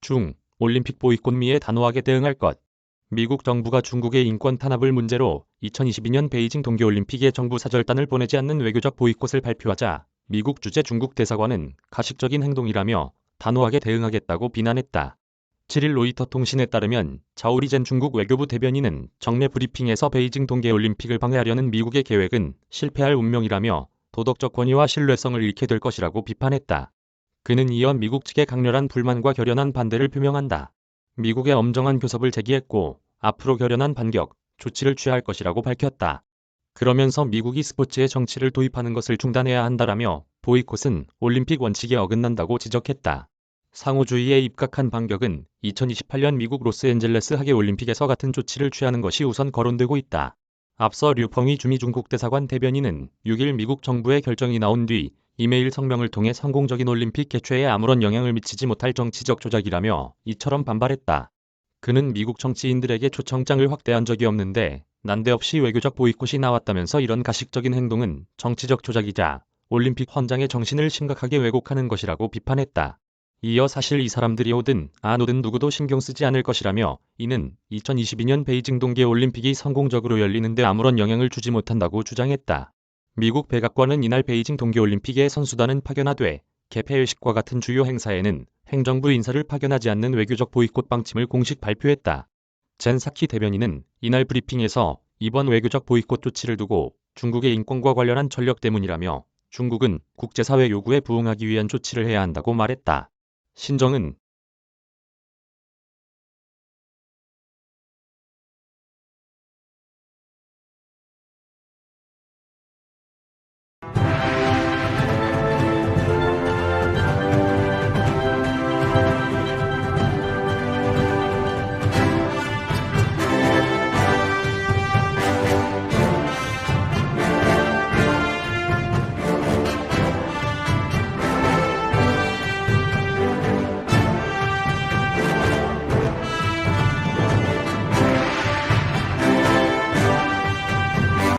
중 올림픽 보이콧미에 단호하게 대응할 것. 미국 정부가 중국의 인권 탄압을 문제로 2022년 베이징 동계올림픽에 정부 사절단을 보내지 않는 외교적 보이콧을 발표하자 미국 주재 중국 대사관은 가식적인 행동이라며 단호하게 대응하겠다고 비난했다. 7일 로이터 통신에 따르면 자오리젠 중국 외교부 대변인은 정례 브리핑에서 베이징 동계올림픽을 방해하려는 미국의 계획은 실패할 운명이라며 도덕적 권위와 신뢰성을 잃게 될 것이라고 비판했다. 그는 이어 미국 측의 강렬한 불만과 결연한 반대를 표명한다. 미국의 엄정한 교섭을 제기했고 앞으로 결연한 반격, 조치를 취할 것이라고 밝혔다. 그러면서 미국이 스포츠에 정치를 도입하는 것을 중단해야 한다라며 보이콧은 올림픽 원칙에 어긋난다고 지적했다. 상호주의에 입각한 반격은 2028년 미국 로스앤젤레스 하계 올림픽에서 같은 조치를 취하는 것이 우선 거론되고 있다. 앞서 류펑이 주미 중국 대사관 대변인은 6일 미국 정부의 결정이 나온 뒤 이메일 성명을 통해 성공적인 올림픽 개최에 아무런 영향을 미치지 못할 정치적 조작이라며 이처럼 반발했다. 그는 미국 정치인들에게 초청장을 확대한 적이 없는데 난데없이 외교적 보이콧이 나왔다면서 이런 가식적인 행동은 정치적 조작이자 올림픽 헌장의 정신을 심각하게 왜곡하는 것이라고 비판했다. 이어 사실 이 사람들이 오든 안 오든 누구도 신경 쓰지 않을 것이라며 이는 2022년 베이징 동계 올림픽이 성공적으로 열리는데 아무런 영향을 주지 못한다고 주장했다. 미국 백악관은 이날 베이징 동계올림픽에 선수단은 파견하되 개폐회식과 같은 주요 행사에는 행정부 인사를 파견하지 않는 외교적 보이콧 방침을 공식 발표했다. 젠 사키 대변인은 이날 브리핑에서 이번 외교적 보이콧 조치를 두고 중국의 인권과 관련한 전력 때문이라며 중국은 국제사회 요구에 부응하기 위한 조치를 해야 한다고 말했다. 신정은